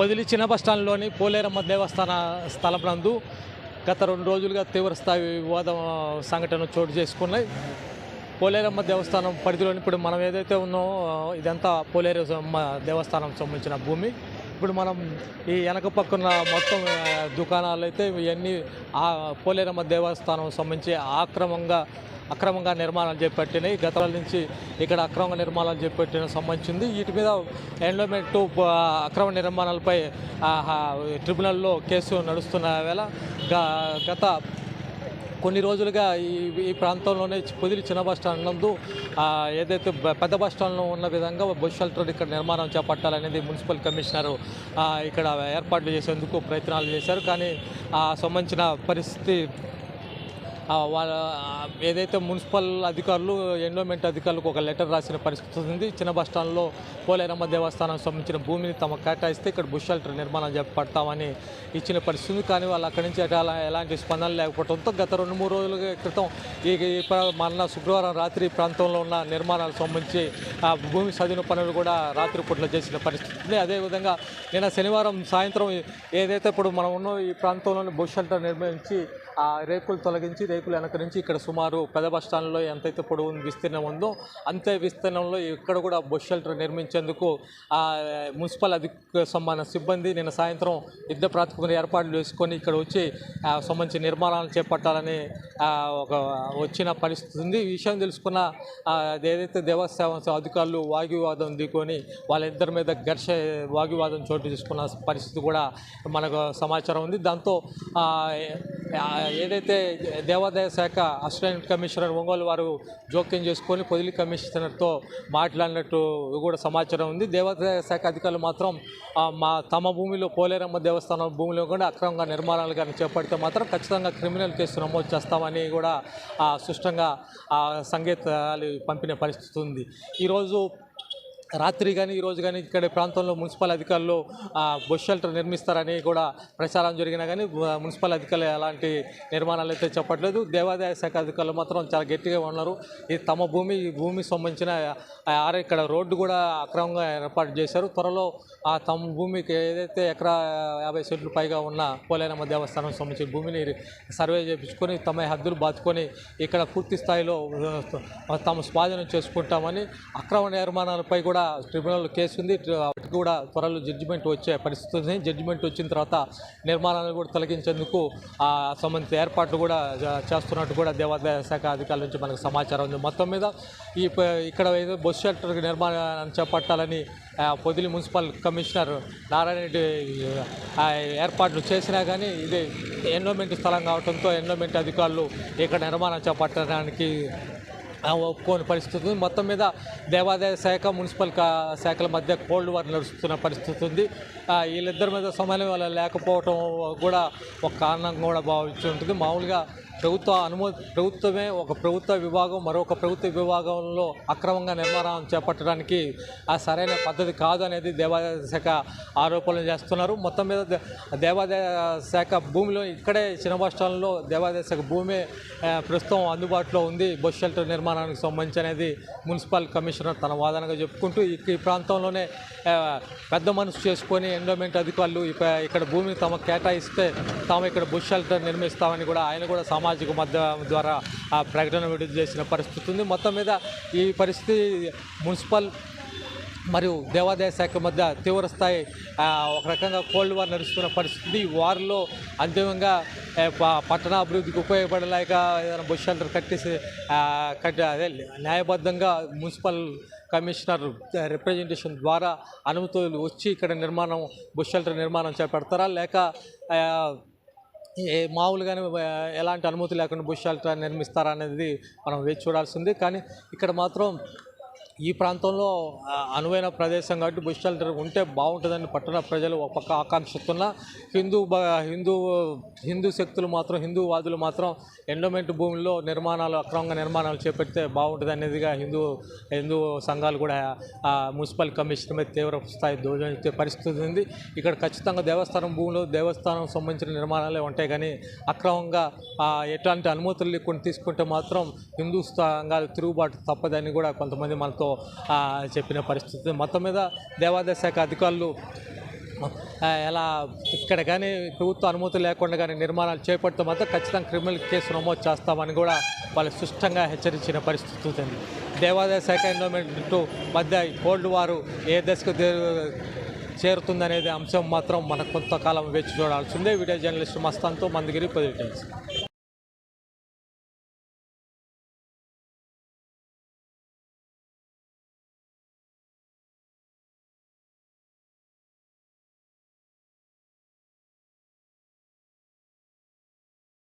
పొదిలి చిన్న బస్టాండ్లోని పోలేరమ్మ దేవస్థాన స్థలం నందు గత రెండు రోజులుగా తీవ్రస్థాయి వివాదం సంఘటన చోటు చేసుకున్నాయి. పోలేరమ్మ దేవస్థానం పరిధిలోని ఇప్పుడు మనం ఏదైతే ఉన్నామో ఇదంతా పోలేరమ్మ దేవస్థానం సంబంధించిన భూమి. ఇప్పుడు మనం ఈ వెనక పక్కన మొత్తం దుకాణాలు అయితే ఇవన్నీ ఆ పోలేరమ్మ దేవస్థానం సంబంధించి ఆక్రమంగా అక్రమంగా నిర్మాణాలు చేపట్టినాయి. గత నుంచి ఇక్కడ అక్రమ నిర్మాణాలు చేపట్టిన సంబంధించింది. వీటి మీద ఎండోమెంట్ అక్రమ నిర్మాణాలపై ట్రిబ్యునల్లో కేసు నడుస్తున్న వేళ గత కొన్ని రోజులుగా ఈ ఈ ప్రాంతంలోనే పొదిలి చిన్న బస్ స్టాండ్ నందు ఏదైతే పెద్ద బస్ స్టాండ్లో ఉన్న విధంగా బస్ షెల్టర్ ఇక్కడ నిర్మాణం చేపట్టాలనేది మున్సిపల్ కమిషనర్ ఇక్కడ ఏర్పాట్లు చేసేందుకు ప్రయత్నాలు చేశారు. కానీ ఆ సంబంధించిన పరిస్థితి వాళ్ళ ఏదైతే మున్సిపల్ అధికారులు ఎండోమెంట్ అధికారులకు ఒక లెటర్ రాసిన పరిస్థితి ఉంది చిన్న బస్ స్టాండ్లో పోలేరమ్మ దేవస్థానం సంబంధించిన భూమిని తమ కేటాయిస్తే ఇక్కడ బుష్ షెల్టర్ నిర్మాణం చేపడతామని ఇచ్చిన పరిస్థితి ఉంది. కానీ వాళ్ళు అక్కడి నుంచి అలా ఎలాంటి స్పందన లేకపోవడంతో గత రెండు మూడు రోజుల క్రితం ఈ ఈ శుక్రవారం రాత్రి ప్రాంతంలో ఉన్న నిర్మాణాలకు సంబంధించి ఆ భూమి సదిన పనులు కూడా రాత్రిపూట్ల చేసిన పరిస్థితి ఉంది. అదేవిధంగా నిన్న శనివారం సాయంత్రం ఏదైతే ఇప్పుడు మనం ఉన్న ఈ ప్రాంతంలోని బుష్ షెల్టర్ నిర్మించి ఆ రేకులు తొలగించి రేకులు వెనక నుంచి ఇక్కడ సుమారు పెద్ద బస్ స్టాండ్లో ఎంతైతే పొడవు విస్తీర్ణం ఉందో అంతే విస్తీర్ణంలో ఇక్కడ కూడా బస్ షెల్టర్ నిర్మించేందుకు ఆ మున్సిపల్ అధిక సంబంధ సిబ్బంది నిన్న సాయంత్రం యుద్ధ ప్రాతిపదికన ఏర్పాట్లు చేసుకొని ఇక్కడ వచ్చి సంబంధించి నిర్మాణాలు చేపట్టాలని ఒక వచ్చిన పరిస్థితి ఉంది. ఈ విషయం తెలుసుకున్న ఏదైతే దేవస్థానం అధికారులు వాగ్వివాదం దిగుకొని వాళ్ళిద్దరి మీద ఘర్ష వాగ్వివాదం చోటు చేసుకున్న పరిస్థితి కూడా మనకు సమాచారం ఉంది. దాంతో ఏదైతే దేవాదాయ శాఖ అసిస్టెంట్ కమిషనర్ ఒంగోలు వారు జోక్యం చేసుకొని పొదిలి కమిషనర్తో మాట్లాడినట్టు కూడా సమాచారం ఉంది. దేవాదాయ శాఖ అధికారులు మాత్రం మా తమ భూమిలో పోలేరమ్మ దేవస్థానం భూమిలో కూడా అక్రమంగా నిర్మాణాలు కానీ చేపడితే మాత్రం ఖచ్చితంగా క్రిమినల్ కేసు నమోదు చేస్తామని కూడా ఆ, స్పష్టంగా ఆ సంకేతాలు పంపిన పరిస్థితి ఉంది. ఈరోజు రాత్రి కానీ ఈరోజు కానీ ఇక్కడ ప్రాంతంలో మున్సిపల్ అధికారులు బస్ షెల్టర్ నిర్మిస్తారని కూడా ప్రచారం జరిగినా కానీ మున్సిపల్ అధికారులు ఎలాంటి నిర్మాణాలు అయితే చెప్పట్లేదు. దేవాదాయ శాఖ అధికారులు మాత్రం చాలా గట్టిగా ఉన్నారు. ఇది తమ భూమి ఈ భూమికి సంబంధించిన ఆ, ఇక్కడ రోడ్డు కూడా అక్రమంగా ఏర్పాటు చేశారు. త్వరలో ఆ తమ భూమికి ఏదైతే ఎకరా యాభై సెంట్లు పైగా ఉన్న పోలేనమ్మ దేవస్థానం సంబంధించిన భూమిని సర్వే చేయించుకొని తమ హద్దులు బాతుకొని ఇక్కడ పూర్తి స్థాయిలో తమ స్వాధీనం చేసుకుంటామని అక్రమ నిర్మాణాలపై కూడా ట్రిబ్యునల్ కేసు ఉంది కూడా త్వరలో జడ్జిమెంట్ వచ్చే పరిస్థితి ఉంది జడ్జిమెంట్ వచ్చిన తర్వాత నిర్మాణాలను కూడా తొలగించేందుకు ఆ సంబంధిత ఏర్పాట్లు కూడా చేస్తున్నట్టు కూడా దేవాదాయ శాఖ అధికారుల నుంచి మనకు సమాచారం ఉంది. మొత్తం మీద ఈ ఇక్కడ ఏదో బస్ షెల్టర్ నిర్మాణాన్ని చేపట్టాలని పొదిలి మున్సిపల్ కమిషనర్ నారాయణ రెడ్డి ఏర్పాట్లు చేసినా కానీ ఇది ఎండోమెంట్ స్థలం కావడంతో ఎండోమెంట్ అధికారులు ఇక్కడ నిర్మాణం చేపట్టడానికి ఒప్పుకోని పరిస్థితి ఉంది. మొత్తం మీద దేవాదాయ శాఖ మున్సిపల్ శాఖల మధ్య కోల్డ్ వార్ నడుస్తున్న పరిస్థితి ఉంది. వీళ్ళిద్దరి మీద సమన్వయం లేకపోవటం కూడా ఒక కారణం కూడా భావించి ఉంటుంది. మామూలుగా ప్రభుత్వ అనుమతి ప్రభుత్వమే ఒక ప్రభుత్వ విభాగం మరొక ప్రభుత్వ విభాగంలో అక్రమంగా నిర్మాణం చేపట్టడానికి ఆ సరైన పద్ధతి కాదు అనేది దేవాదాయ శాఖ ఆరోపణలు చేస్తున్నారు. మొత్తం మీద దేవాదాయ శాఖ భూమిలో ఇక్కడే చిన్న బస్ స్టాండ్లో దేవాదాయ శాఖ భూమి ప్రస్తుతం అందుబాటులో ఉంది. బస్ షెల్టర్ నిర్మాణానికి సంబంధించి అనేది మున్సిపల్ కమిషనర్ తన వాదనగా చెప్పుకుంటూ ఈ ప్రాంతంలోనే పెద్ద మనసు చేసుకొని ఎండోమెంట్ అధికారులు ఇక్కడ భూమిని తమ కేటాయిస్తే తాము ఇక్కడ బుష్ షెల్టర్ నిర్మిస్తామని కూడా ఆయన కూడా సామాజిక మాధ్యమం ద్వారా ఆ ప్రకటన విడుదల చేసిన పరిస్థితి ఉంది. మొత్తం మీద ఈ పరిస్థితి మున్సిపల్ మరియు దేవాదాయ శాఖ మధ్య తీవ్రస్థాయి ఒక రకంగా కోల్డ్ వార్ నడుస్తున్న పరిస్థితి. వారిలో అంతిమంగా పట్టణ అభివృద్ధికి ఉపయోగపడలేక ఏదైనా బుష్ షెల్టర్ కట్టేసి కట్టి అదే న్యాయబద్ధంగా మున్సిపల్ కమిషనర్ రిప్రజెంటేషన్ ద్వారా అనుమతులు వచ్చి ఇక్కడ నిర్మాణం బుష్ షెల్టర్ నిర్మాణం చేపడతారా? లేక మామూలుగానే ఎలాంటి అనుమతి లేకుండా బుష్ షెల్టర్ నిర్మిస్తారా అనేది మనం వేచి చూడాల్సింది కానీ ఇక్కడ మాత్రం ఈ ప్రాంతంలో అనువైన ప్రదేశం కాబట్టి బుష్ షెల్టర్ ఉంటే బాగుంటుందని పట్టణ ప్రజలు ఒక పక్క ఆకాంక్షిస్తున్న. హిందూ బ- హిందూ హిందూ శక్తులు మాత్రం హిందూ వాదులు మాత్రం ఎండోమెంట్ భూముల్లో నిర్మాణాలు అక్రమంగా నిర్మాణాలు చేపడితే బాగుంటుంది అనేదిగా హిందూ హిందూ సంఘాలు కూడా మున్సిపల్ కమిషనర్ మీద తీవ్ర స్థాయి దోషించే పరిస్థితి ఉంది. ఇక్కడ ఖచ్చితంగా దేవస్థానం భూములు దేవస్థానం సంబంధించిన నిర్మాణాలే ఉంటాయి కానీ అక్రమంగా ఎట్లాంటి అనుమతులు లేకుండా తీసుకుంటే మాత్రం హిందూ సంఘాలు తిరుగుబాటు తప్పదని కూడా కొంతమంది మనతో చెప్పిన పరిస్థితి. మొత్తం మీద దేవాదాయ శాఖ అధికారులు ఎలా ఇక్కడ కానీ ప్రభుత్వ అనుమతి లేకుండా కానీ నిర్మాణాలు చేపడితే మాత్రం ఖచ్చితంగా క్రిమినల్ కేసు నమోదు చేస్తామని కూడా వాళ్ళు స్పష్టంగా హెచ్చరించిన పరిస్థితి ఉంది. దేవాదాయ శాఖ ఎన్విరాన్మెంట్ మధ్య కోల్డ్ వారు ఏ దశకు చేరుతుందనేది అంశం మాత్రం మనకు కొంతకాలం వేచి చూడాల్సిందే. వీడియో జర్నలిస్ట్ మస్తాన్తో మందగిరి పొజిటివ్స్